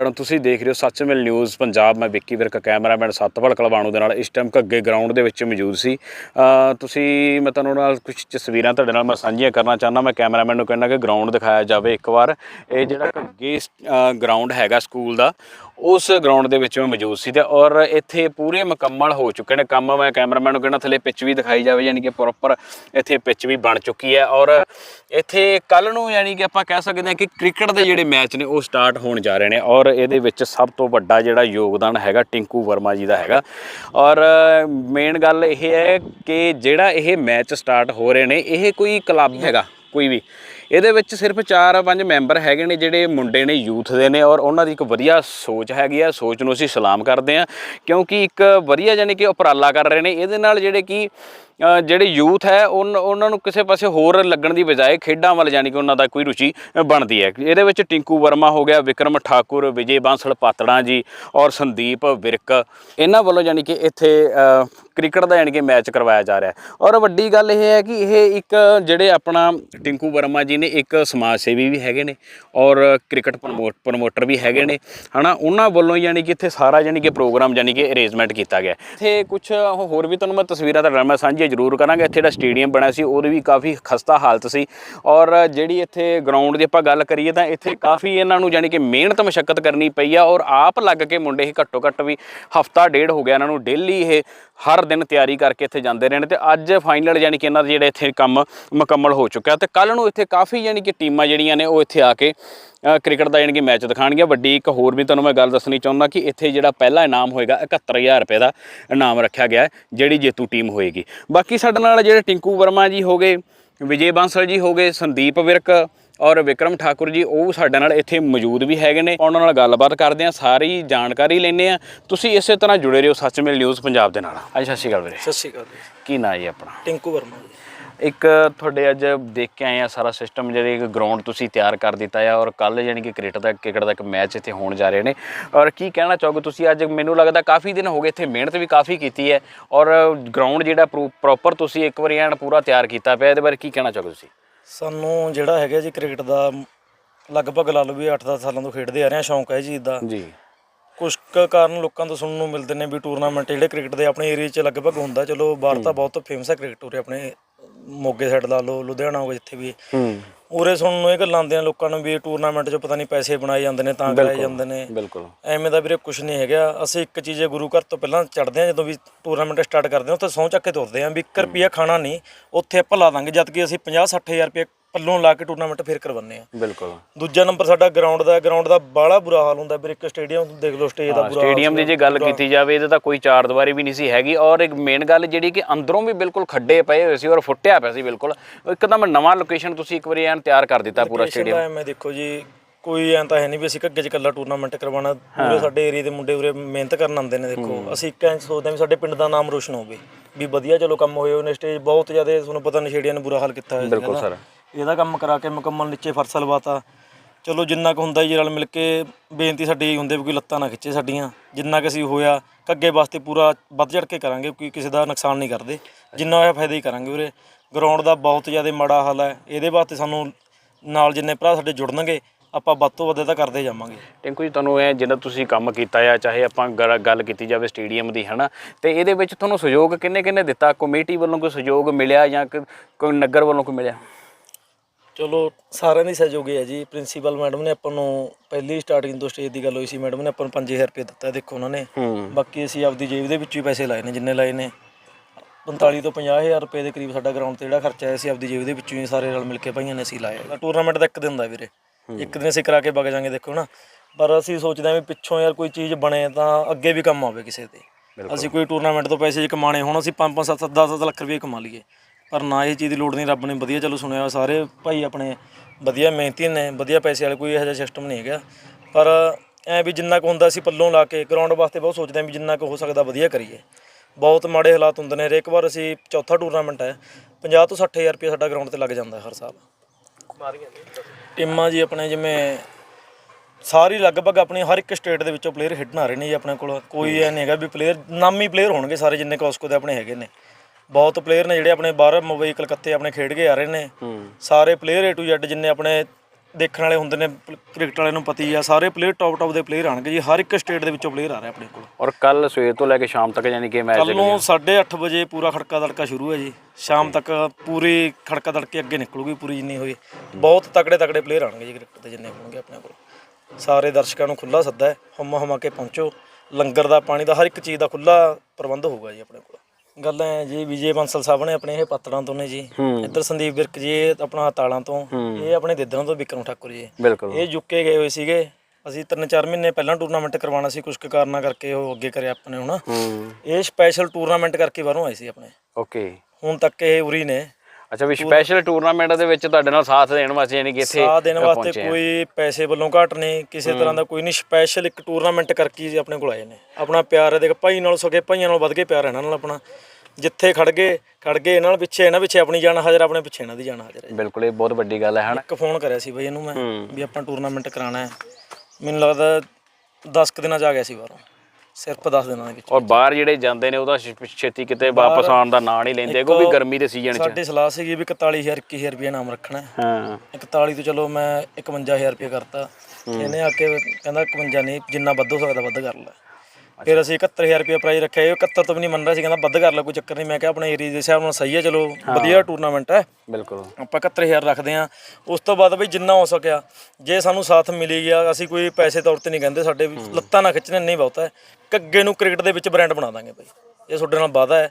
ਹੁਣ ਤੁਸੀਂ ਦੇਖ ਰਹੇ ਹੋ ਸੱਚਮਿਲ ਨਿਊਜ਼ ਪੰਜਾਬ। ਮੈਂ ਵਿੱਕੀ ਵਿਰਕ, ਕੈਮਰਾਮੈਨ ਸਤਪਾਲ ਕਲਵਾਣੂ ਦੇ ਨਾਲ ਇਸ ਟਾਈਮ ਘੱਗੇ ਗਰਾਊਂਡ ਦੇ ਵਿੱਚ ਮੌਜੂਦ ਸੀ। ਤੁਸੀਂ, ਮੈਂ ਤੁਹਾਨੂੰ ਨਾਲ ਕੁਝ ਤਸਵੀਰਾਂ ਤੁਹਾਡੇ ਨਾਲ ਮੈਂ ਸਾਂਝੀਆਂ ਕਰਨਾ ਚਾਹੁੰਦਾ। ਮੈਂ ਕੈਮਰਾਮੈਨ ਨੂੰ ਕਹਿੰਦਾ ਕਿ ਗਰਾਊਂਡ ਦਿਖਾਇਆ ਜਾਵੇ ਇੱਕ ਵਾਰ। ਇਹ ਜਿਹੜਾ ਘੱਗੇ ਗਰਾਊਂਡ ਹੈਗਾ ਸਕੂਲ ਦਾ ਉਸ ਗਰਾਊਂਡ ਦੇ ਵਿੱਚ ਮੈਂ ਮੌਜੂਦ ਸੀ ਤੇ ਔਰ ਇੱਥੇ ਪੂਰੇ ਮੁਕੰਮਲ ਹੋ ਚੁੱਕੇ ਨੇ ਕੰਮ। ਮੈਂ ਕੈਮਰਾਮੈਨ ਨੂੰ ਕਹਿਣਾ, ਥੱਲੇ ਪਿੱਚ ਵੀ ਦਿਖਾਈ ਜਾਵੇ, ਯਾਨੀ ਕਿ ਪ੍ਰੋਪਰ ਇੱਥੇ ਪਿੱਚ ਵੀ ਬਣ ਚੁੱਕੀ ਹੈ। ਔਰ ਇੱਥੇ ਕੱਲ ਨੂੰ ਯਾਨੀ ਕਿ ਆਪਾਂ ਕਹਿ ਸਕਦੇ ਹਾਂ ਕਿ ਕ੍ਰਿਕਟ ਦੇ ਜਿਹੜੇ ਮੈਚ ਨੇ, ਉਹ ਸਟਾਰਟ ਹੋਣ ਜਾ ਰਹੇ ਨੇ। ਔਰ ਇਹਦੇ ਵਿੱਚ ਸਭ ਤੋਂ ਵੱਡਾ ਜਿਹੜਾ ਯੋਗਦਾਨ ਹੈਗਾ, ਟਿੰਕੂ ਵਰਮਾ ਜੀ ਦਾ ਹੈਗਾ। ਔਰ ਮੇਨ ਗੱਲ ਇਹ ਹੈ ਕਿ ਜਿਹੜਾ ਇਹ ਮੈਚ ਸਟਾਰਟ ਹੋ ਰਹੇ ਨੇ, ਇਹ ਕੋਈ ਕਲੱਬ ਹੈਗਾ, ਕੋਈ ਵੀ। ਇਹਦੇ ਵਿੱਚ ਸਿਰਫ 4-5 ਮੈਂਬਰ ਹੈਗੇ ਨੇ ਜਿਹੜੇ ਮੁੰਡੇ ਨੇ, ਯੂਥ ਦੇ ਨੇ ਔਰ ਉਹਨਾਂ ਦੀ ਇੱਕ ਵਧੀਆ ਸੋਚ ਹੈਗੀ ਆ। ਸੋਚ ਨੂੰ ਅਸੀਂ ਸਲਾਮ ਕਰਦੇ ਆ ਕਿਉਂਕਿ ਇੱਕ ਵਧੀਆ ਯਾਨੀ ਕਿ ਉਪਰਾਲਾ ਕਰ ਰਹੇ ਨੇ। ਇਹਦੇ ਨਾਲ ਜਿਹੜੇ ਕਿ ਜਿਹੜੇ ਯੂਥ ਹੈ, ਉਨ- ਉਹਨਾਂ ਨੂੰ ਕਿਸੇ ਪਾਸੇ ਹੋਰ ਲੱਗਣ ਦੀ ਬਜਾਏ ਖੇਡਾਂ ਵੱਲ ਯਾਨੀ ਕਿ ਉਹਨਾਂ ਦਾ ਕੋਈ ਰੁਚੀ ਬਣਦੀ ਹੈ। ਇਹਦੇ ਵਿੱਚ ਟਿੰਕੂ ਵਰਮਾ ਹੋ ਗਿਆ, ਵਿਕਰਮ ਠਾਕੁਰ, ਵਿਜੇ ਬਾਂਸਲ ਪਾਤੜਾ ਜੀ ਔਰ ਸੰਦੀਪ ਵਿਰਕ। ਇਹਨਾਂ ਵੱਲੋਂ ਯਾਨੀ ਕਿ ਇੱਥੇ ਕ੍ਰਿਕਟ ਦਾ ਯਾਨੀ ਕਿ ਮੈਚ ਕਰਵਾਇਆ ਜਾ ਰਿਹਾ ਹੈ। ਔਰ ਵੱਡੀ ਗੱਲ ਇਹ ਹੈ ਕਿ ਇਹ ਇੱਕ ਜਿਹੜੇ ਆਪਣਾ ਟਿੰਕੂ ਵਰਮਾ ਜੀ ਨੇ ਇੱਕ ਸਮਾਜ ਸੇਵੀ ਵੀ ਹੈਗੇ ਨੇ ਔਰ ਕ੍ਰਿਕਟ ਪ੍ਰਮੋਟ ਪ੍ਰਮੋਟਰ ਵੀ ਹੈਗੇ ਨੇ, ਹਨਾ? ਉਹਨਾਂ ਵੱਲੋਂ ਯਾਨੀ ਕਿ ਇੱਥੇ ਸਾਰਾ ਯਾਨੀ ਕਿ ਪ੍ਰੋਗਰਾਮ ਯਾਨੀ ਕਿ ਅਰੇਂਜਮੈਂਟ ਕੀਤਾ ਗਿਆ। ਹੈ। ਇੱਥੇ ਕੁਝ ਹੋਰ ਵੀ ਤੁਹਾਨੂੰ ਮੈਂ ਤਸਵੀਰਾਂ ਤੁਹਾਡੇ ਨਾਲ ਮੈਂ ਸਾਂਝੀਆਂ ਜ਼ਰੂਰ ਕਰਾਂਗਾ। ਇੱਥੇ ਜਿਹੜਾ ਸਟੇਡੀਅਮ ਬਣਿਆ ਸੀ, ਉਹਦੀ ਵੀ ਕਾਫੀ ਖਸਤਾ ਹਾਲਤ ਸੀ। ਔਰ ਜਿਹੜੀ ਇੱਥੇ ਗਰਾਊਂਡ ਦੀ ਆਪਾਂ ਗੱਲ ਕਰੀਏ ਤਾਂ ਇੱਥੇ ਕਾਫੀ ਇਹਨਾਂ ਨੂੰ ਯਾਨੀ ਕਿ ਮਿਹਨਤ, ਮਸ਼ੱਕਤ ਕਰਨੀ ਪਈ ਆ ਔਰ ਆਪ ਲੱਗ ਕੇ ਮੁੰਡੇ ਹੀ ਘੱਟੋ ਘੱਟ ਵੀ ਹਫਤਾ ਡੇਢ ਹੋ ਗਿਆ ਇਹਨਾਂ ਨੂੰ, ਡੇਲੀ ਇਹ ਹਰ ਦਿਨ ਤਿਆਰੀ ਕਰਕੇ ਇੱਥੇ ਜਾਂਦੇ ਰਹੇ ਨੇ ਤੇ ਅੱਜ ਫਾਈਨਲ ਯਾਨੀ ਕਿ ਇਹਨਾਂ ਦਾ ਜਿਹੜਾ ਇੱਥੇ ਕੰਮ ਮੁਕੰਮਲ ਹੋ ਚੁੱਕਾ ਤੇ ਕੱਲ ਨੂੰ ਇੱਥੇ ਕਾਫੀ ਯਾਨੀ ਕਿ ਟੀਮਾਂ ਜਿਹੜੀਆਂ ਨੇ ਉਹ ਇੱਥੇ ਆ ਕੇ ਕ੍ਰਿਕਟ ਦਾ ਯਾਨੀ ਕਿ ਮੈਚ ਦਿਖਾਣਗੀਆਂ ਵੱਡੀ ਇੱਕ ਹੋਰ ਵੀ ਤੁਹਾਨੂੰ ਮੈਂ ਗੱਲ ਦੱਸਣੀ ਚਾਹੁੰਦਾ ਕਿ ਇੱਥੇ ਜਿਹੜਾ ਪਹਿਲਾ ਇਨਾਮ ਹੋਏਗਾ 71000 ਰੁਪਏ ਦਾ ਇਨਾਮ ਰੱਖਿਆ ਗਿਆ ਜਿਹੜੀ ਜੇਤੂ ਟੀਮ ਹੋਏਗੀ। ਬਾਕੀ ਸਾਡੇ ਨਾਲ ਜਿਹੜੇ ਟਿੰਕੂ ਵਰਮਾ ਜੀ ਹੋਗੇ ਵਿਜੇ ਬਾਂਸਲ ਜੀ ਹੋਗੇ ਸੰਦੀਪ ਵਿਰਕ ਔਰ ਵਿਕਰਮ ਠਾਕੁਰ ਜੀ ਉਹ ਸਾਡੇ ਨਾਲ ਇੱਥੇ ਮੌਜੂਦ ਵੀ ਹੈਗੇ ਨੇ। ਉਹਨਾਂ ਨਾਲ ਗੱਲਬਾਤ ਕਰਦੇ ਆ ਸਾਰੀ ਜਾਣਕਾਰੀ ਲੈਣੇ ਆ ਤੁਸੀਂ ਇਸੇ ਤਰ੍ਹਾਂ ਜੁੜੇ ਰਹੋ ਸੱਚਮੇਲ ਨਿਊਜ਼ ਪੰਜਾਬ ਦੇ ਨਾਲ। ਹਾਂਜੀ ਸਤਿ ਸ਼੍ਰੀ ਅਕਾਲ ਵੀਰੇ। ਸਤਿ ਸ਼੍ਰੀ ਅਕਾਲ ਕੀ ਨਾਂ ਜੀ ਆਪਣਾ? ਟਿੰਕੂ ਵਰਮਾ ਜੀ। ਇੱਕ ਤੁਹਾਡੇ ਅੱਜ ਦੇਖ ਕੇ ਆਏ ਆ ਸਾਰਾ ਸਿਸਟਮ ਜਿਹੜੇ ਇੱਕ ਗਰਾਊਂਡ ਤੁਸੀਂ ਤਿਆਰ ਕਰ ਦਿੱਤਾ ਆ ਔਰ ਕੱਲ ਯਾਨੀ ਕਿ ਕ੍ਰਿਕਟ ਦਾ ਕ੍ਰਿਕਟ ਦਾ ਇੱਕ ਮੈਚ ਇੱਥੇ ਹੋਣ ਜਾ ਰਹੇ ਨੇ। ਔਰ ਕੀ ਕਹਿਣਾ ਚਾਹੋਗੇ ਤੁਸੀਂ? ਅੱਜ ਮੈਨੂੰ ਲੱਗਦਾ ਕਾਫੀ ਦਿਨ ਹੋ ਗਏ ਇੱਥੇ ਮਿਹਨਤ ਵੀ ਕਾਫੀ ਕੀਤੀ ਹੈ। ਔਰ ਗਰਾਊਂਡ ਜਿਹੜਾ ਪ੍ਰੋਪਰ ਤੁਸੀਂ ਇੱਕ ਵਾਰੀ ਐਨ ਪੂਰਾ ਤਿਆਰ ਕੀਤਾ ਪਿਆ ਇਹਦੇ ਬਾਰੇ ਕੀ ਕਹਿਣਾ ਚਾਹੋਗੇ ਤੁਸੀਂ? ਸਾਨੂੰ ਜਿਹੜਾ ਹੈਗਾ ਜੀ ਕ੍ਰਿਕਟ ਦਾ ਲਗਭਗ ਲਾ ਲਓ ਵੀ 8-10 ਸਾਲਾਂ ਤੋਂ ਖੇਡਦੇ ਆ ਰਹੇ ਆ ਸ਼ੌਂਕ ਹੈ ਜੀ ਦਾ। ਜੀ। ਕੁਝ ਕੁ ਕਾਰਨ ਲੋਕਾਂ ਤੋਂ ਸੁਣਨ ਨੂੰ ਮਿਲਦੇ ਨੇ ਵੀ ਟੂਰਨਾਮੈਂਟ ਜਿਹੜੇ ਕ੍ਰਿਕਟ ਦੇ ਆਪਣੇ ਏਰੀਆ 'ਚ ਲਗਭਗ ਹੁੰਦਾ ਚਲੋ ਬਾਹਰ ਤਾਂ ਬਹੁਤ ਫੇਮਸ ਹੈ ਕ੍ਰਿਕਟ ਉਰੇ ਆਪਣੇ ਮੋਗੇ ਸਾਈਡ ਲਾ ਲਓ ਲੁਧਿਆਣਾ ਹੋਵੇ ਜਿੱਥੇ ਵੀ। ਹੂੰ। ਉਰੇ ਸੁਣਨ ਨੂੰ ਇਹ ਗੱਲਾਂ ਆਉਂਦੀਆਂ ਲੋਕਾਂ ਨੂੰ ਵੀ ਟੂਰਨਾਮੈਂਟ 'ਚ ਪਤਾ ਨਹੀਂ ਪੈਸੇ ਬਣਾਏ ਜਾਂਦੇ ਨੇ ਤਾਂ ਕਰਾਏ ਜਾਂਦੇ ਨੇ। ਬਿਲਕੁਲ। ਐਵੇਂ ਦਾ ਵੀਰੇ ਕੁਝ ਨਹੀਂ ਹੈਗਾ। ਅਸੀਂ ਇੱਕ ਚੀਜ਼ ਹੈ ਗੁਰੂ ਘਰ ਤੋਂ ਪਹਿਲਾਂ ਚੜਦੇ ਆ ਜਦੋਂ ਵੀ ਟੂਰਨਾਮੈਂਟ ਸਟਾਰਟ ਕਰਦੇ ਆ ਉੱਥੇ ਸਹੁੰ ਚੱਕ ਕੇ ਤੁਰਦੇ ਆ ਵੀ 1 ਰੁਪਿਆ ਖਾਣਾ ਨਹੀਂ ਉੱਥੇ ਆਪਾਂ ਲਾ ਦਾਂਗੇ ਜਦ ਕਿ ਅਸੀਂ 50 60000 ਰੁਪਏ ਪੱਲੋਂ ਲਾ ਕੇ ਟੂਰਨਾਮੈਂਟ ਫੇਰ ਕਰਵਾਉਂਦੇ ਆ। ਬਿਲਕੁਲ। ਦੂਜਾ ਨੰਬਰ ਸਾਡਾ ਗਰਾਊਂਡ ਦਾ ਗਰਾਊਂਡ ਦਾ ਬਾਹਲਾ ਬੁਰਾ ਹਾਲ ਹੁੰਦਾ ਵੀਰੇ ਇੱਕ ਸਟੇਡੀਅਮ ਦੇਖ ਲਓ ਸਟੇਜ ਦਾ ਬੁਰਾ ਹਾਲ ਸਟੇਡੀਅਮ ਦੀ ਜੇ ਗੱਲ ਕੀਤੀ ਜਾਵੇ ਇਹਦੇ ਤਾਂ ਕੋਈ ਚਾਰ ਦੀਵਾਰੀ ਵੀ ਨਹੀਂ ਸੀ ਹੈਗੀ। ਔਰ ਇੱਕ ਮੇਨ ਗੱਲ ਜਿਹੜੀ ਕਿ ਅੰਦਰੋਂ ਵੀ ਬਿਲਕੁਲ ਖੱਡੇ ਪਏ ਹੋਏ ਸੀ ਔਰ ਫੁੱਟਿਆ ਪਿਆ ਸੀ ਬਿਲਕੁਲ। ਇੱਕਦਮ ਨਵਾਂ ਲੋਕੇਸ਼ਨ ਤੁਸੀਂ ਇੱਕ ਵਾਰੀ ਐਨ ਤਿਆਰ ਕਰ ਦਿੱਤਾ ਪੂਰਾ ਸਟੇਡੀਅਮ ਮੈਂ ਦੇਖੋ ਜੀ ਕੋਈ ਐਂ ਤਾਂ ਹੈ ਨਹੀਂ ਵੀ ਅਸੀਂ ਘੱਗੇ 'ਚ ਇਕੱਲਾ ਟੂਰਨਾਮੈਂਟ ਕਰਵਾਉਣਾ। ਪੂਰੇ ਸਾਡੇ ਏਰੀਆ ਦੇ ਮੁੰਡੇ ਉਰੇ ਮਿਹਨਤ ਕਰਨ ਆਉਂਦੇ ਨੇ ਦੇਖੋ। ਅਸੀਂ ਇੱਕ ਐਂ ਸੋਚਦੇ ਵੀ ਸਾਡੇ ਪਿੰਡ ਦਾ ਨਾਮ ਰੋਸ਼ਨ ਹੋਵੇ। ਵੀ ਵਧੀਆ ਚਲੋ ਕੰਮ ਹੋਏ ਉਹਨੇ ਸਟੇਜ ਬਹੁਤ ਜ਼ਿਆਦਾ ਤੁਹਾਨੂੰ ਪਤਾ ਨਸ਼ੇੜੀਆਂ ਨੇ ਬੁਰਾ ਹਾਲ ਕੀਤਾ ਹੋਇਆ ਬਿਲਕੁਲ ਸਰ। ਇਹਦਾ ਕੰਮ ਕਰਾ ਕੇ ਮੁਕੰਮਲ ਨੀਚੇ ਫਰਸ਼ ਲਵਾਤਾ ਚਲੋ ਜਿੰਨਾ ਕੁ ਹੁੰਦਾ ਜੀ ਰਲ ਮਿਲ ਕੇ ਬੇਨਤੀ ਸਾਡੀ ਇਹੀ ਹੁੰਦੀ ਵੀ ਕੋਈ ਲੱਤਾਂ ਨਾ ਖਿੱਚੇ ਸਾਡੀਆਂ। ਜਿੰਨਾ ਕੁ ਅਸੀਂ ਹੋਇਆ ਅੱਗੇ ਵਾਸਤੇ ਪੂਰਾ ਵੱਧ ਚੜ ਕੇ ਕਰਾਂਗੇ ਕੋਈ ਕਿਸੇ ਦਾ ਨੁਕਸਾਨ ਨਹੀਂ ਕਰਦੇ। ਜਿੰਨਾ ਹੋਇਆ ਫਾਇਦਾ ਹੀ ਕਰਾਂਗੇ ਉਰੇ ਗਰਾਊਂਡ ਦਾ ਬਹੁਤ ਜ਼ਿਆਦਾ ਮਾੜਾ ਹਾਲ ਹੈ ਇਹਦੇ ਵਾਸਤੇ ਸਾਨੂੰ ਨਾਲ ਜਿੰਨੇ ਭਰਾ ਸਾਡੇ ਜੁੜਨਗੇ, ਆਪਾਂ ਵੱਧ ਤੋਂ ਵੱਧ ਇਹਦਾ ਕਰਦੇ ਜਾਵਾਂਗੇ। ਟਿੰਕੂ ਜੀ, ਤੁਹਾਨੂੰ ਇਹ ਜਿੰਨਾ ਤੁਸੀਂ ਕੰਮ ਕੀਤਾ ਆ, ਚਾਹੇ ਆਪਾਂ ਗੱਲ- ਗੱਲ ਕੀਤੀ ਜਾਵੇ ਸਟੇਡੀਅਮ ਦੀ, ਹਨਾ? ਤੇ ਇਹਦੇ ਵਿੱਚ ਤੁਹਾਨੂੰ ਸਹਿਯੋਗ ਕਿੰਨੇ ਕਿੰਨੇ ਦਿੱਤਾ? ਕਮੇਟੀ ਵੱਲੋਂ ਕੋਈ ਸਹਿਯੋਗ ਮਿਲਿਆ ਜਾਂ ਕਿ- ਕੋਈ ਨਗਰ ਵੱਲੋਂ ਕੋਈ ਮਿਲਿਆ? ਚਲੋ ਸਾਰਿਆਂ ਦੀ ਸਹਿਯੋਗੀ ਹੈ ਜੀ। ਪ੍ਰਿੰਸੀਪਲ ਮੈਡਮ ਨੇ ਆਪਾਂ ਨੂੰ ਪਹਿਲੀ ਸਟਾਰਟਿੰਗ ਤੋਂ ਸਟੇਜ ਦੀ ਗੱਲ ਹੋਈ ਸੀ ਮੈਡਮ ਨੇ ਆਪਾਂ ਨੂੰ 5000 ਰੁਪਏ ਦਿੱਤਾ ਦੇਖੋ ਉਹਨਾਂ ਨੇ। ਹੂੰ। ਬਾਕੀ ਅਸੀਂ ਆਪਦੀ ਜੇਬ ਦੇ ਵਿੱਚੋਂ ਹੀ ਪੈਸੇ ਲਾਏ ਨੇ ਜਿੰਨੇ ਲਾਏ ਨੇ। 45 ਤੋਂ 50000 ਰੁਪਏ ਦੇ ਕਰੀਬ ਸਾਡਾ ਗਰਾਊਂਡ ਤੇ ਜਿਹੜਾ ਖਰਚਾ ਆਇਆ ਸੀ ਆਪਦੀ ਜੇਬ ਦੇ ਵਿੱਚੋਂ ਹੀ ਸਾਰੇ ਰਲ ਮਿਲ ਕੇ ਭਾਈਆਂ ਨੇ ਅਸੀਂ ਲਾਇਆ ਟੂਰਨਾਮੈਂਟ ਦਾ ਇੱਕ ਦਿਨ ਦਾ ਵੀਰੇ। ਇੱਕ ਦਿਨ ਅਸੀਂ ਕਰਾ ਕੇ ਵਗ ਜਾਾਂਗੇ ਦੇਖੋ ਨਾ ਪਰ ਅਸੀਂ ਸੋਚਦੇ ਹਾਂ ਵੀ ਪਿੱਛੋਂ ਯਾਰ ਕੋਈ ਚੀਜ਼ ਬਣੇ ਤਾਂ ਅੱਗੇ ਵੀ ਕੰਮ ਆਵੇ ਕਿਸੇ ਤੇ। ਅਸੀਂ ਕੋਈ ਟੂਰਨਾਮੈਂਟ ਤੋਂ ਪੈਸੇ ਜੇ ਕਮਾਣੇ ਹੋਣ ਅਸੀਂ 5 5 7 7 10 ਲੱਖ ਰੁਪਏ ਕਮਾ ਲਈਏ। ਪਰ ਨਾ ਇਹ ਚੀਜ਼ ਦੀ ਲੋੜ ਨਹੀਂ, ਰੱਬ ਨੇ ਵਧੀਆ ਚਲੋ ਸੁਣਿਆ ਸਾਰੇ, ਭਾਈ ਆਪਣੇ ਵਧੀਆ ਮਿਹਨਤੀ ਨੇ, ਵਧੀਆ ਪੈਸੇ ਵਾਲੇ, ਕੋਈ ਇਹੋ ਜਿਹਾ ਸਿਸਟਮ ਨਹੀਂ ਹੈਗਾ। ਪਰ ਐ ਵੀ ਜਿੰਨਾ ਕੁ ਹੁੰਦਾ ਸੀ ਪੱਲੋਂ ਲਾ ਕੇ ਗਰਾਊਂਡ ਵਾਸਤੇ ਬਹੁਤ ਸੋਚਦੇ ਹਾਂ ਵੀ ਜਿੰਨਾ ਕੁ ਹੋ ਸਕਦਾ ਵਧੀਆ ਕਰੀਏ। ਬਹੁਤ ਮਾੜੇ ਹਾਲਾਤ ਹੁੰਦੇ ਨੇ, ਹਰੇਕ ਵਾਰ ਅਸੀਂ ਚੌਥਾ ਟੂਰਨਾਮੈਂਟ ਹੈ 50 ਤੋਂ 60000 ਰੁਪਏ ਸਾਡਾ ਗਰਾਊਂਡ ਤੇ ਲੱਗ ਜਾਂਦਾ ਹਰ ਸਾਲ। ਟੀਮਾਂ ਜੀ ਆਪਣੇ ਜਿਵੇਂ ਸਾਰੀ ਲਗਭਗ ਆਪਣੀ ਹਰ ਇੱਕ ਸਟੇਟ ਦੇ ਵਿੱਚੋਂ ਪਲੇਅਰ ਖੇਡਣ ਆ ਰਹੇ ਨੇ ਜੀ ਆਪਣੇ ਕੋਲ। ਕੋਈ ਐ ਨਹੀਂ ਹੈਗਾ ਵੀ ਪਲੇਅਰ ਨਾਮੀ ਪਲੇਅਰ ਹੋਣਗੇ ਸਾਰੇ ਜਿੰਨੇ ਕੋਸਕੋ ਦੇ ਆਪਣੇ ਹੈਗੇ ਨੇ। ਬਹੁਤ ਪਲੇਅਰ ਨੇ ਜਿਹੜੇ ਆਪਣੇ ਬਾਹਰ ਮੁੰਬਈ ਕਲਕੱਤੇ ਆਪਣੇ ਖੇਡ ਕੇ ਆ ਰਹੇ ਨੇ। ਸਾਰੇ ਪਲੇਅਰ A to Z ਜਿੰਨੇ ਆਪਣੇ ਦੇਖਣ ਵਾਲੇ ਹੁੰਦੇ ਨੇ ਕ੍ਰਿਕਟ ਵਾਲਿਆਂ ਨੂੰ ਪਤੀ ਆ ਸਾਰੇ ਪਲੇਅਰ ਟੌਪ ਟੌਪ ਦੇ ਪਲੇਅਰ ਆਣਗੇ ਜੀ। ਹਰ ਇੱਕ ਸਟੇਟ ਦੇ ਵਿੱਚੋਂ ਪਲੇਅਰ ਆ ਰਹੇ ਆਪਣੇ ਕੋਲ। ਔਰ ਕੱਲ ਸਵੇਰ ਤੋਂ ਲੈ ਕੇ ਸ਼ਾਮ ਤੱਕ ਯਾਨੀ ਕਿ ਮੈਚ ਕੱਲ ਨੂੰ 8:30 ਵਜੇ ਪੂਰਾ ਖੜਕਾ ਦੜਕਾ ਸ਼ੁਰੂ ਹੈ ਜੀ। ਸ਼ਾਮ ਤੱਕ ਪੂਰੀ ਖੜਕਾ ਦੜਕੇ ਅੱਗੇ ਨਿਕਲੂਗੀ ਪੂਰੀ ਜਿੰਨੀ ਹੋਈ। ਬਹੁਤ ਤਕੜੇ ਤਕੜੇ ਪਲੇਅਰ ਆਣਗੇ ਜੀ ਕ੍ਰਿਕਟ ਦੇ ਜਿੰਨੇ ਹੋਣਗੇ ਆਪਣੇ ਕੋਲ। ਸਾਰੇ ਦਰਸ਼ਕਾਂ ਨੂੰ ਖੁੱਲਾ ਸੱਦਾ ਹੈ ਹਮ ਹਮਾ ਕੇ ਪਹੁੰਚੋ। ਲੰਗਰ ਦਾ ਪਾਣੀ ਦਾ ਹਰ ਇੱਕ ਚੀਜ਼ ਦਾ ਖੁੱਲਾ ਪ੍ਰਬੰਧ ਹੋਊਗਾ ਜੀ ਆਪਣੇ ਕੋਲ। ਗੱਲ ਹੈ ਜੀ ਵਿਜੇ ਬੰਸਲ ਸਾਹਿਬ ਨੇ ਆਪਣੇ ਇਹ ਪਾਤੜਾਂ ਤੋਂ ਨੇ ਜੀ ਇੱਧਰ ਸੰਦੀਪ ਵਿਰਕ ਜੀ ਇਹ ਆਪਣਾ ਤਾਲਾਂ ਤੋਂ ਇਹ ਆਪਣੇ ਦਿੱਦਰਾਂ ਤੋਂ ਵਿਕਰਮ ਠਾਕੁਰ ਜੀ। ਬਿਲਕੁਲ। ਇਹ ਯੂਕੇ ਗਏ ਹੋਏ ਸੀਗੇ। ਅਸੀਂ ਤਿੰਨ ਚਾਰ ਮਹੀਨੇ ਪਹਿਲਾਂ ਟੂਰਨਾਮੈਂਟ ਕਰਵਾਉਣਾ ਸੀ ਕੁਝ ਕੁ ਕਾਰਨਾਂ ਕਰਕੇ ਉਹ ਅੱਗੇ ਕਰਿਆ ਆਪਣੇ ਹੁਣ। ਹੂੰ। ਇਹ ਸਪੈਸ਼ਲ ਟੂਰਨਾਮੈਂਟ ਕਰਕੇ ਬਾਹਰੋਂ ਆਏ ਸੀ ਆਪਣੇ। ਓਕੇ। ਹੁਣ ਤੱਕ ਇਹ ਉਰੀ ਨੇ। ਅੱਛਾ ਵੀ ਸਪੈਸ਼ਲ ਟੂਰਨਾਮੈਂਟ ਦੇ ਵਿੱਚ ਤੁਹਾਡੇ ਨਾਲ ਸਾਥ ਦੇਣ ਵਾਸਤੇ ਯਾਨੀ ਕਿ ਇੱਥੇ ਸਾਥ ਦੇਣ ਵਾਸਤੇ ਪਹੁੰਚੇ ਆ। ਕੋਈ ਪੈਸੇ ਵੱਲੋਂ ਘੱਟ ਨਹੀਂ ਕਿਸੇ ਤਰ੍ਹਾਂ ਦਾ ਕੋਈ ਨਹੀਂ। ਸਪੈਸ਼ਲ ਇੱਕ ਟੂਰਨਾਮੈਂਟ ਕਰਕੇ ਹੀ ਆਪਣੇ ਕੋਲ ਆਏ ਨੇ। ਆਪਣਾ ਪਿਆਰ ਹੈ ਦੇਖ ਭਾਈ ਨਾਲ ਸਕੇ ਭਾਈਆਂ ਨਾਲ ਵੱਧ ਕੇ ਪਿਆਰ ਹੈ ਇਹਨਾਂ ਨਾਲ ਆਪਣਾ। ਜਿੱਥੇ ਖੜ ਗਏ ਖੜ ਗਏ ਇਹਨਾਂ ਨਾਲ ਪਿੱਛੇ ਇਹਨਾਂ ਪਿੱਛੇ ਆਪਣੀ ਜਾਨ ਹਾਜ਼ਰ ਆਪਣੇ ਪਿੱਛੇ ਇਹਨਾਂ ਦੀ ਜਾਨ ਹਾਜ਼ਰ ਹੈ। ਬਿਲਕੁਲ ਇਹ ਬਹੁਤ ਵੱਡੀ ਗੱਲ ਹੈ ਹਨਾ? ਇੱਕ ਫੋਨ ਕਰਿਆ ਸੀ ਬਈ ਇਹਨੂੰ ਮੈਂ। ਵੀ ਆਪਾਂ ਟੂਰਨਾਮੈਂਟ ਕਰਾਣਾ ਹੈ। ਮੈਨੂੰ ਲੱਗਦਾ 10 ਕੁ ਦਿਨਾਂ ਚ ਆ ਗਿਆ ਸੀ ਬਾਹਰੋਂ। ਸਿਰਫ 10 ਦਿਨਾਂ ਦੇ ਵਿੱਚ। ਔਰ ਬਾਹਰ ਜਿਹੜੇ ਜਾਂਦੇ ਨੇ ਉਹਦਾ ਛੇਤੀ ਕਿਤੇ ਵਾਪਸ ਆਉਣ ਦਾ ਨਾਂ ਨਹੀਂ ਲੈਂਦੇ ਕਿਉਂਕਿ ਗਰਮੀ ਦੇ ਸੀਜ਼ਨ 'ਚ। ਸਾਡੀ ਸਲਾਹ ਸੀਗੀ ਵੀ 41000 21000 ਰੁਪਏ ਨਾਮ ਰੱਖਣਾ ਹਾਂ। 41 ਤੋਂ ਚਲੋ ਮੈਂ 51000 ਰੁਪਏ ਕਰਤਾ। ਇਹਨੇ ਆ ਕੇ ਕਹਿੰਦਾ 51 ਨਹੀਂ ਜਿੰਨਾ ਵੱਧ ਹੋ ਸਕਦਾ ਵੱਧ ਕਰ ਲੈ। ਫਿਰ ਅਸੀਂ 71000 ਰੁਪਏ ਪ੍ਰਾਈਜ਼ ਰੱਖਿਆ। ਇਹ 71 ਤੋਂ ਵੀ ਨਹੀਂ ਮੰਨ ਰਿਹਾ ਸੀ ਕਹਿੰਦਾ ਵੱਧ ਕਰ ਲੈ ਕੋਈ ਚੱਕਰ ਨਹੀਂ। ਮੈਂ ਕਿਹਾ ਆਪਣੇ ਏਰੀਆ ਦੇ ਹਿਸਾਬ ਨਾਲ ਸਹੀ ਹੈ ਚਲੋ ਵਧੀਆ ਟੂਰਨਾਮੈਂਟ ਹੈ। ਬਿਲਕੁਲ। ਆਪਾਂ 71000 ਰੱਖਦੇ ਆ ਉਸ ਤੋਂ ਬਾਅਦ ਬਈ ਜਿੰਨਾ ਹੋ ਸਕਿਆ ਜੇ ਸਾਨੂੰ ਸਾਥ ਮਿਲੀ ਗਿਆ ਅਸੀਂ ਕੋਈ ਪੈਸੇ ਤੌਰ ਤੇ ਨਹੀਂ ਕਹਿੰਦੇ ਸਾਡੇ ਲੱਤਾਂ ਨਾ ਖਿੱਚਣੇ ਨਹੀਂ ਬਹੁਤ ਹੈ। ਕੱਗੇ ਨੂੰ ਕ੍ਰਿਕਟ ਦੇ ਵਿੱਚ ਬ੍ਰਾਂਡ ਬਣਾ ਦਾਂਗੇ ਬਈ। ਇਹ ਤੁਹਾਡੇ ਨਾਲ ਵਾਅਦਾ ਹੈ।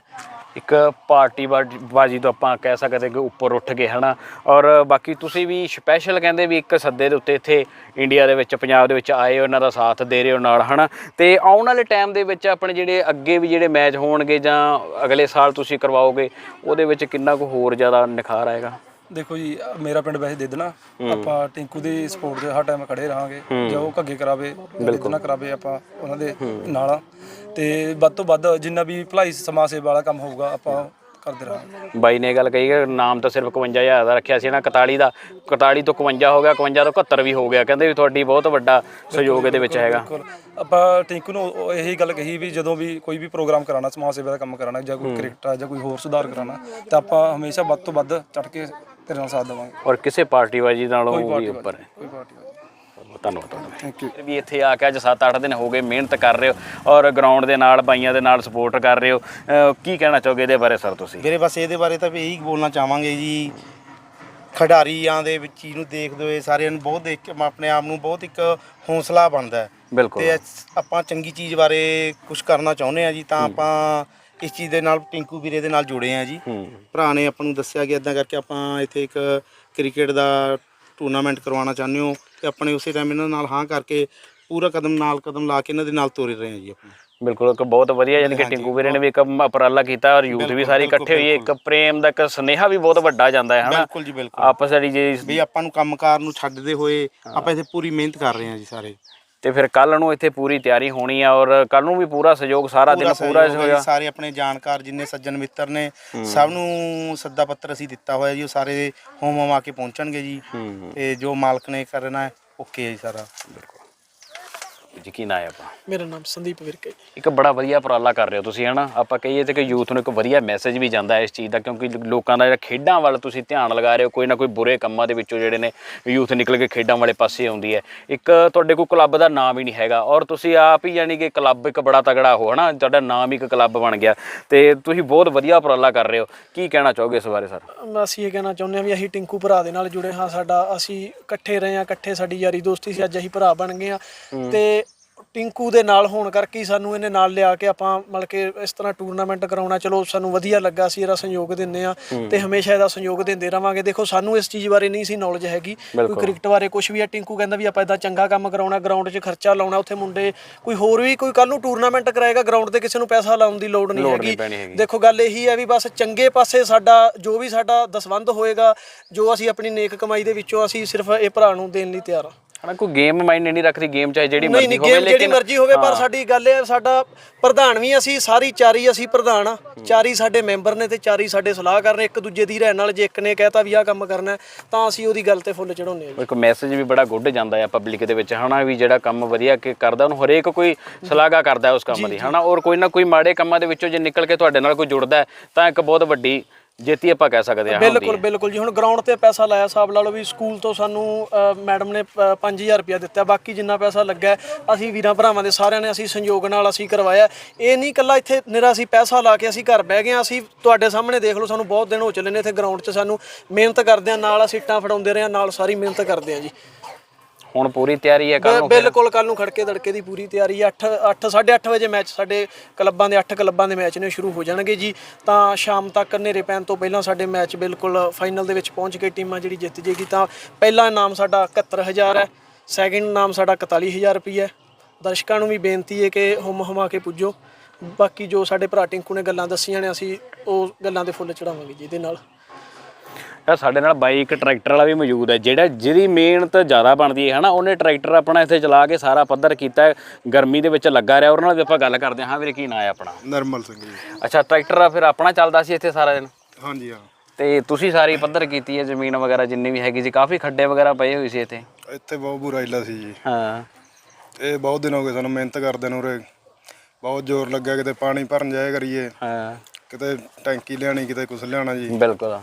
ਇੱਕ ਪਾਰਟੀ ਬਾਜੀ ਤੋਂ ਆਪਾਂ ਕਹਿ ਸਕਦੇ ਕਿ ਉੱਪਰ ਉੱਠ ਗਏ, ਹਨਾ? ਔਰ ਬਾਕੀ ਤੁਸੀਂ ਵੀ ਸਪੈਸ਼ਲ ਕਹਿੰਦੇ ਵੀ ਇੱਕ ਸੱਦੇ ਦੇ ਉੱਤੇ ਇੱਥੇ ਇੰਡੀਆ ਦੇ ਵਿੱਚ, ਪੰਜਾਬ ਦੇ ਵਿੱਚ ਆਏ ਹੋ, ਇਹਨਾਂ ਦਾ ਸਾਥ ਦੇ ਰਹੇ ਹੋ ਨਾਲ, ਹਨਾ? ਤੇ ਆਉਣ ਵਾਲੇ ਟਾਈਮ ਦੇ ਵਿੱਚ ਆਪਣੇ ਜਿਹੜੇ ਅੱਗੇ ਵੀ ਜਿਹੜੇ ਮੈਚ ਹੋਣਗੇ ਜਾਂ ਅਗਲੇ ਸਾਲ ਤੁਸੀਂ ਕਰਵਾਓਗੇ, ਉਹਦੇ ਵਿੱਚ ਕਿੰਨਾ ਕੁ ਹੋਰ ਜ਼ਿਆਦਾ ਨਿਖਾਰ ਆਏਗਾ? ਦੇਖੋ ਜੀ ਮੇਰਾ ਪਿੰਡ ਵੈਸੇ ਦੇਦਣਾ ਆਪਾਂ ਟਿੰਕੂ ਦੀ ਸਪੋਰਟ ਦੇ ਹਰ ਟਾਈਮ ਖੜੇ ਰਹਾਂਗੇ। ਜੋ ਉਹ ਘੱਗੇ ਕਰਾਵੇ ਦੇਦਣਾ ਕਰਾਵੇ ਆਪਾਂ ਉਹਨਾਂ ਦੇ ਨਾਲ। ਤੇ ਵੱਧ ਤੋਂ ਵੱਧ ਜਿੰਨਾ ਵੀ ਭਲਾਈ ਸਮਾਜ ਸੇਵਾ ਵਾਲਾ ਕੰਮ ਹੋਊਗਾ ਆਪਾਂ ਕਰਦੇ ਰਹਾਂਗੇ। ਬਾਈ ਨੇ ਗੱਲ ਕਹੀ ਕਿ ਨਾਮ ਤਾਂ ਸਿਰਫ 51000 ਦਾ ਰੱਖਿਆ ਸੀ ਨਾ 41 ਦਾ। 41 ਤੋਂ 51 ਹੋ ਗਿਆ 51 ਤੋਂ 71 ਵੀ ਹੋ ਗਿਆ। ਕਹਿੰਦੇ ਵੀ ਤੁਹਾਡੀ ਬਹੁਤ ਵੱਡਾ ਸਹਿਯੋਗ ਇਹਦੇ ਵਿੱਚ ਹੈਗਾ। ਬਿਲਕੁਲ। ਆਪਾਂ ਟਿੰਕੂ ਨੂੰ ਇਹੀ ਗੱਲ ਕਹੀ ਵੀ ਜਦੋਂ ਵੀ ਕੋਈ ਵੀ ਪ੍ਰੋਗਰਾਮ ਕਰਾਉਣਾ ਸਮਾਜ ਸੇਵਾ ਦਾ ਕੰਮ ਕਰਾਉਣਾ ਜਾਂ ਕੋਈ ਕ੍ਰਿਕਟ ਆ ਜਾਂ ਕੋਈ ਹੋਰ ਸੁਧਾਰ ਕਰਾਉਣਾ ਤਾਂ ਆਪਾਂ ਹਮੇਸ਼ਾ ਵੱਧ ਤੋਂ ਵੱਧ ਚੜ ਕੇ ਤੇਰੇ ਨਾਲ ਸਾਥ ਦੇਵਾਂਗੇ। ਔਰ ਕਿਸੇ ਪਾਰਟੀ ਬਾਜੀ ਨਾਲੋਂ ਵੀ ਉੱਪਰ ਹੈ। ਕੋਈ ਪਾਰਟੀ ਧੰਨਵਾਦ ਤੁਹਾਡਾ। ਥੈਂਕ ਯੂ ਵੀ ਇੱਥੇ ਆ ਕੇ ਅੱਜ 7-8 ਦਿਨ ਹੋ ਗਏ ਮਿਹਨਤ ਕਰ ਰਹੇ ਹੋ ਔਰ ਗਰਾਊਂਡ ਦੇ ਨਾਲ ਬਾਈਆਂ ਦੇ ਨਾਲ ਸਪੋਰਟ ਕਰ ਰਹੇ ਹੋ। ਕੀ ਕਹਿਣਾ ਚਾਹੋਗੇ ਇਹਦੇ ਬਾਰੇ ਸਰ ਤੁਸੀਂ? ਵੀਰੇ ਬਸ ਇਹਦੇ ਬਾਰੇ ਤਾਂ ਵੀ ਇਹੀ ਬੋਲਣਾ ਚਾਹਾਂਗੇ ਜੀ। ਖਿਡਾਰੀਆਂ ਦੇ ਵਿੱਚ ਚੀਜ਼ ਨੂੰ ਦੇਖਦੇ ਹੋਏ ਸਾਰਿਆਂ ਨੂੰ ਬਹੁਤ ਦੇਖ ਕੇ ਮੈਂ ਆਪਣੇ ਆਪ ਨੂੰ ਬਹੁਤ ਇੱਕ ਹੌਸਲਾ ਬਣਦਾ ਹੈ। ਬਿਲਕੁਲ। ਤੇ ਆਪਾਂ ਚੰਗੀ ਚੀਜ਼ ਬਾਰੇ ਕੁਝ ਕਰਨਾ ਚਾਹੁੰਦੇ ਆ ਜੀ ਤਾਂ ਆਪਾਂ ਇਸ ਚੀਜ਼ ਦੇ ਨਾਲ ਟਿੰਕੂ ਵੀਰੇ ਦੇ ਨਾਲ ਜੁੜੇ ਆ ਜੀ। ਭਰਾ ਨੇ ਆਪਾਂ ਨੂੰ ਦੱਸਿਆ ਕਿ ਇਦਾਂ ਕਰਕੇ ਆਪਾਂ ਇੱਥੇ ਇੱਕ ਕ੍ਰਿਕਟ ਦਾ ਟੂਰਨਾਮੈਂਟ ਕਰਵਾਉਣਾ ਚਾਹੁੰਦੇ ਹੋ ਤੇ ਆਪਣੇ ਉਸੇ ਟਾਈਮ ਇਹਨਾਂ ਨਾਲ ਹਾਂ ਕਰਕੇ ਪੂਰਾ ਕਦਮ ਨਾਲ ਕਦਮ ਲਾ ਕੇ ਇਹਨਾਂ ਦੇ ਨਾਲ ਤੁਰ ਰਹੇ ਆ ਜੀ ਆਪਾਂ। ਬਿਲਕੁਲ ਇੱਕ ਬਹੁਤ ਵਧੀਆ ਯਾਨੀ ਕਿ ਟਿੰਕੂ ਵੀਰੇ ਨੇ ਵੀ ਇੱਕ ਉਪਰਾਲਾ ਕੀਤਾ ਔਰ ਯੂਥ ਵੀ ਸਾਰੀ ਇਕੱਠੇ ਹੋਈ ਇੱਕ ਪ੍ਰੇਮ ਦਾ ਇੱਕ ਸੁਨੇਹਾ ਵੀ ਬਹੁਤ ਵੱਡਾ ਜਾਂਦਾ ਹੈ ਹਨਾ? ਬਿਲਕੁਲ ਜੀ ਬਿਲਕੁਲ। ਆਪਸ ਵਿੱਚ ਜੀ ਵੀ ਆਪਾਂ ਨੂੰ ਕੰਮਕਾਰ ਨੂੰ ਛੱਡਦੇ ਹੋਏ ਆਪਾਂ ਇੱਥੇ ਪੂਰੀ ਮਿਹਨਤ ਕਰ ਰਹੇ ਹਾਂ ਜੀ ਸਾਰੇ। ਤੇ ਫਿਰ ਕੱਲ ਨੂੰ ਇੱਥੇ ਪੂਰੀ ਤਿਆਰੀ ਹੋਣੀ ਆ ਔਰ ਕੱਲ ਨੂੰ ਵੀ ਪੂਰਾ ਸਹਿਯੋਗ ਸਾਰਾ ਦਿਨ ਪੂਰਾ ਹੋਇਆ। ਸਾਰੇ ਆਪਣੇ ਜਾਣਕਾਰ ਜਿੰਨੇ ਸੱਜਣ ਮਿੱਤਰ ਨੇ ਸਭ ਨੂੰ ਸੱਦਾ ਪੱਤਰ ਅਸੀਂ ਦਿੱਤਾ ਹੋਇਆ ਜੀ ਉਹ ਸਾਰੇ ਹੋਮ ਹੋਮ ਆ ਕੇ ਪਹੁੰਚਣਗੇ ਜੀ। ਤੇ ਜੋ ਮਾਲਕ ਨੇ ਕਰਨਾ ਹੈ ਓਕੇ ਜੀ ਸਾਰਾ। ਯਕੀਨ ਆਇਆ ਆਪਾਂ? ਮੇਰਾ ਨਾਮ ਸੰਦੀਪ ਵਿਰਕੇ ਇੱਕ ਬੜਾ ਵਧੀਆ ਉਪਰਾਲਾ ਕਰ ਰਹੇ ਹੋ ਤੁਸੀਂ ਹਨਾ? ਆਪਾਂ ਕਹੀਏ ਤੇ ਕਿ ਯੂਥ ਨੂੰ ਇੱਕ ਵਧੀਆ ਮੈਸੇਜ ਵੀ ਜਾਂਦਾ ਹੈ ਇਸ ਚੀਜ਼ ਦਾ ਕਿਉਂਕਿ ਲੋਕਾਂ ਦਾ ਜਿਹੜਾ ਖੇਡਾਂ ਵੱਲ ਤੁਸੀਂ ਧਿਆਨ ਲਗਾ ਰਹੇ ਹੋ ਕੋਈ ਨਾ ਕੋਈ ਬੁਰੇ ਕੰਮਾਂ ਦੇ ਵਿੱਚੋਂ ਜਿਹੜੇ ਨੇ ਯੂਥ ਨਿਕਲ ਕੇ ਖੇਡਾਂ ਵਾਲੇ ਪਾਸੇ ਆਉਂਦੀ ਹੈ। ਇੱਕ ਤੁਹਾਡੇ ਕੋਲ ਕਲੱਬ ਦਾ ਨਾਮ ਹੀ ਨਹੀਂ ਹੈਗਾ ਔਰ ਤੁਸੀਂ ਆਪ ਹੀ ਯਾਨੀ ਕਿ ਕਲੱਬ ਇੱਕ ਬੜਾ ਤਗੜਾ ਹੋ ਹਨਾ? ਤੁਹਾਡਾ ਨਾਮ ਹੀ ਇੱਕ ਕਲੱਬ ਬਣ ਗਿਆ ਤੇ ਤੁਸੀਂ ਬਹੁਤ ਵਧੀਆ ਉਪਰਾਲਾ ਕਰ ਰਹੇ ਹੋ। ਕੀ ਕਹਿਣਾ ਚਾਹੋਗੇ ਇਸ ਬਾਰੇ ਸਰ? ਅਸੀਂ ਇਹ ਕਹਿਣਾ ਚਾਹੁੰਦੇ ਹਾਂ ਵੀ ਅਸੀਂ ਟਿੰਕੂ ਭਰਾ ਦੇ ਨਾਲ ਜੁੜੇ ਹਾਂ ਸਾਡਾ ਅਸੀਂ ਇਕੱਠੇ ਰਹੇ ਹਾਂ ਇਕੱਠੇ ਸਾਡੀ ਯਾਰੀ ਦੋਸਤੀ ਸੀ ਅੱਜ ਅਸੀਂ ਭਰਾ ਬਣ ਗਏ ਹਾਂ। ਤੇ ਟਿੰਕੂ ਦੇ ਨਾਲ ਹੋਣ ਕਰਕੇ ਹੀ ਸਾਨੂੰ ਇਹਨੇ ਨਾਲ ਲਿਆ ਕੇ ਆਪਾਂ ਮਤਲਬ ਕਿ ਇਸ ਤਰ੍ਹਾਂ ਟੂਰਨਾਮੈਂਟ ਕਰਾਉਣਾ ਚਲੋ ਸਾਨੂੰ ਵਧੀਆ ਲੱਗਾ ਸੀ ਇਹਦਾ ਸਹਿਯੋਗ ਦਿੰਦੇ ਆ ਤੇ ਹਮੇਸ਼ਾ ਇਹਦਾ ਸਹਿਯੋਗ ਦਿੰਦੇ ਰਵਾਂਗੇ ਦੇਖੋ ਸਾਨੂੰ ਇਸ ਚੀਜ਼ ਬਾਰੇ ਨਹੀਂ ਸੀ ਨੌਲੇਜ ਹੈਗੀ ਕੋਈ। ਕ੍ਰਿਕਟ ਬਾਰੇ ਕੁਝ ਵੀ ਆ ਟਿੰਕੂ ਕਹਿੰਦਾ ਵੀ ਆਪਾਂ ਇਦਾਂ ਚੰਗਾ ਕੰਮ ਕਰਾਉਣਾ ਗਰਾਊਂਡ 'ਚ ਖਰਚਾ ਲਾਉਣਾ ਉੱਥੇ ਮੁੰਡੇ ਕੋਈ ਹੋਰ ਵੀ ਕੋਈ ਕੱਲ ਨੂੰ ਟੂਰਨਾਮੈਂਟ ਕਰਾਏਗਾ ਗਰਾਊਂਡ ਤੇ ਕਿਸੇ ਨੂੰ ਪੈਸਾ ਲਾਉਣ ਦੀ ਲੋੜ ਨਹੀਂ ਹੈਗੀ। ਦੇਖੋ ਗੱਲ ਇਹੀ ਹੈ ਵੀ ਬਸ ਚੰਗੇ ਪਾਸੇ ਸਾਡਾ ਜੋ ਵੀ ਸਾਡਾ ਦਸਵੰਧ ਹੋਏਗਾ ਜੋ ਅਸੀਂ ਆਪਣੀ ਨੇਕ ਕਮਾਈ ਦੇ ਵਿੱਚੋਂ ਅਸੀਂ ਸਿਰਫ ਇਹ ਭਰਾ ਨੂੰ ਦੇਣ ਲਈ ਤਿਆਰ ਹਾਂ ਹਨਾ ਕੋਈ ਗੇਮ ਮਾਈਂਡ ਨਹੀਂ ਰੱਖਦੀ ਗੇਮ ਚਾਹੇ ਜਿਹੜੀ ਨਹੀਂ ਮਰਜ਼ੀ ਨਹੀਂ ਹੋਵੇ ਗੇਮ ਜਿਹੜੀ ਮਰਜ਼ੀ ਹੋਵੇ ਪਰ। ਸਾਡੀ ਗੱਲ ਇਹ ਸਾਡਾ ਪ੍ਰਧਾਨ ਵੀ ਅਸੀਂ ਸਾਰੀ ਚਾਰੀ ਅਸੀਂ ਪ੍ਰਧਾਨ ਆ ਚਾਰੀ ਸਾਡੇ ਮੈਂਬਰ ਨੇ ਤੇ ਚਾਰੀ ਸਾਡੇ ਸਲਾਹਕਾਰ ਨੇ ਇੱਕ ਦੂਜੇ ਦੀ ਰਹਿਣ ਨਾਲ ਜੇ ਇੱਕ ਨੇ ਕਹਿਤਾ ਵੀ ਆਹ ਕੰਮ ਕਰਨਾ ਹੈ, ਤਾਂ ਅਸੀਂ ਉਹਦੀ ਗੱਲ ਤੇ ਫੁੱਲ ਚੜਾਉਂਦੇ ਹਾਂ ਜੀ। ਇੱਕ ਮੈਸੇਜ ਵੀ ਬੜਾ ਗੁੱਡ ਜਾਂਦਾ ਹੈ ਪਬਲਿਕ ਦੇ ਵਿੱਚ ਹਨਾ ਵੀ ਜਿਹੜਾ ਕੰਮ ਵਧੀਆ ਕਿ ਕਰਦਾ ਉਹਨੂੰ ਹਰੇਕ ਕੋਈ ਸ਼ਲਾਘਾ ਕਰਦਾ ਉਸ ਕੰਮ ਦੀ ਹਨਾ ਔਰ ਕੋਈ ਨਾ ਕੋਈ ਮਾੜੇ ਕੰਮਾਂ ਦੇ ਵਿੱਚੋਂ ਜੇ ਨਿਕਲ ਕੇ ਤੁਹਾਡੇ ਨਾਲ ਕੋਈ ਜੁੜਦਾ ਹੈ, ਤਾਂ ਇੱਕ ਬਹੁਤ ਵੱਡੀ ਜੇਤੀ ਆਪਾਂ ਕਹਿ ਸਕਦੇ ਹਾਂ ਬਿਲਕੁਲ ਬਿਲਕੁਲ ਜੀ। ਹੁਣ ਗਰਾਊਂਡ ਤੇ ਪੈਸਾ ਲਾਇਆ ਹਿਸਾਬ ਲਾ ਲਓ ਵੀ ਸਕੂਲ ਤੋਂ ਸਾਨੂੰ ਮੈਡਮ ਨੇ ਪ- 5000 ਰੁਪਇਆ ਦਿੱਤਾ। ਬਾਕੀ ਜਿੰਨਾ ਪੈਸਾ ਲੱਗਾ ਅਸੀਂ ਵੀਰਾਂ ਭਰਾਵਾਂ ਦੇ ਸਾਰਿਆਂ ਨੇ ਅਸੀਂ ਸੰਯੋਗ ਨਾਲ ਅਸੀਂ ਕਰਵਾਇਆ। ਇਹ ਨਹੀਂ ਇਕੱਲਾ ਇੱਥੇ ਨਿਰਾ ਅਸੀਂ ਪੈਸਾ ਲਾ ਕੇ ਅਸੀਂ ਘਰ ਬਹਿ ਗਏ ਅਸੀਂ ਤੁਹਾਡੇ ਸਾਹਮਣੇ ਦੇਖ ਲਓ ਸਾਨੂੰ ਬਹੁਤ ਦਿਨ ਹੋ ਚੱਲੇ ਨੇ ਇੱਥੇ ਗਰਾਊਂਡ 'ਚ ਸਾਨੂੰ। ਮਿਹਨਤ ਕਰਦੇ ਆ ਨਾਲ ਅਸੀਂ ਇੱਟਾਂ ਫੜਾਉਂਦੇ ਰਹੇ ਹਾਂ ਨਾਲ ਸਾਰੀ ਮਿਹਨਤ ਕਰਦੇ ਆ ਜੀ। ਹੁਣ ਪੂਰੀ ਤਿਆਰੀ ਹੈ ਕੱਲ ਨੂੰ? ਬਿਲਕੁਲ ਕੱਲ ਨੂੰ ਖੜਕੇ ਤੜਕੇ ਦੀ ਪੂਰੀ ਤਿਆਰੀ 8 8 8:30 ਵਜੇ ਮੈਚ ਸਾਡੇ ਕਲੱਬਾਂ ਦੇ 8 ਕਲੱਬਾਂ ਦੇ ਮੈਚ ਨੇ ਸ਼ੁਰੂ ਹੋ ਜਾਣਗੇ ਜੀ। ਤਾਂ ਸ਼ਾਮ ਤੱਕ ਹਨੇਰੇ ਪੈਣ ਤੋਂ ਪਹਿਲਾਂ ਸਾਡੇ ਮੈਚ ਬਿਲਕੁਲ ਫਾਈਨਲ ਦੇ ਵਿੱਚ ਪਹੁੰਚ ਕੇ ਟੀਮਾਂ ਜਿਹੜੀ ਜਿੱਤ ਜੇਗੀ ਤਾਂ ਪਹਿਲਾ ਇਨਾਮ ਸਾਡਾ 71000 ਹੈ। ਸੈਕਿੰਡ ਇਨਾਮ ਸਾਡਾ 41000 ਰੁਪਏ ਹੈ। ਦਰਸ਼ਕਾਂ ਨੂੰ ਵੀ ਬੇਨਤੀ ਹੈ ਕਿ ਹੁਮ ਹੁਮਾ ਕੇ ਪੁੱਜੋ। ਬਾਕੀ ਜੋ ਸਾਡੇ ਭਰਾ ਟਿੰਕੂ ਨੇ ਗੱਲਾਂ ਦੱਸੀਆਂ ਨੇ ਅਸੀਂ ਉਹ ਗੱਲਾਂ ਦੇ ਫੁੱਲ ਚੜਾਵਾਂਗੇ ਜੀ ਇਹਦੇ ਨਾਲ। ਯਾਰ ਸਾਡੇ ਨਾਲ ਬਾਈ ਇੱਕ ਟਰੈਕਟਰ ਵਾਲਾ ਵੀ ਮੌਜੂਦ ਹੈ ਜਿਹੜਾ ਜਿਹਦੀ ਮਿਹਨਤ ਜ਼ਿਆਦਾ ਬਣਦੀ ਹੈ ਹਨਾ? ਉਹਨੇ ਟਰੈਕਟਰ ਆਪਣਾ ਇੱਥੇ ਚਲਾ ਕੇ ਸਾਰਾ ਪੱਧਰ ਕੀਤਾ ਹੈ। ਗਰਮੀ ਦੇ ਵਿੱਚ ਲੱਗਾ ਰਿਹਾ ਉਹਨਾਂ ਨਾਲ ਵੀ ਆਪਾਂ ਗੱਲ ਕਰਦੇ ਹਾਂ। ਵੀਰੇ ਕੀ ਨਾਂ ਹੈ ਆਪਣਾ? ਨਰਮਲ ਸਿੰਘ ਜੀ। ਅੱਛਾ ਟਰੈਕਟਰ ਆ ਫਿਰ ਆਪਣਾ ਚੱਲਦਾ ਸੀ ਇੱਥੇ ਸਾਰਾ ਦਿਨ? ਹਾਂਜੀ ਹਾਂ। ਤੇ ਤੁਸੀਂ ਸਾਰੀ ਪੱਧਰ ਕੀਤੀ ਹੈ ਜ਼ਮੀਨ ਵਗੈਰਾ ਜਿੰਨੀ ਵੀ ਹੈਗੀ ਸੀ ਕਾਫੀ ਖੱਡੇ ਵਗੈਰਾ ਪਏ ਹੋਏ ਸੀ ਇੱਥੇ? ਇੱਥੇ ਬਹੁਤ ਬੁਰਾ ਇਲਾ ਸੀ ਜੀ। ਹਾਂ। ਇਹ ਬਹੁਤ ਦਿਨ ਹੋ ਗਏ ਸਾਨੂੰ ਮਿਹਨਤ ਕਰਦੇ ਨੂੰ ਉਰੇ। ਬਹੁਤ ਜ਼ੋਰ ਲੱਗਿਆ ਕਿਤੇ ਪਾਣੀ ਭਰਨ ਜਾਇਆ ਕਰੀਏ। ਹਾਂ। ਕਿਤੇ ਟੈਂਕੀ ਲਿਆਣੀ ਕਿਤੇ ਕੁਛ ਲਿਆਣਾ ਜੀ। ਬਿਲਕੁਲ।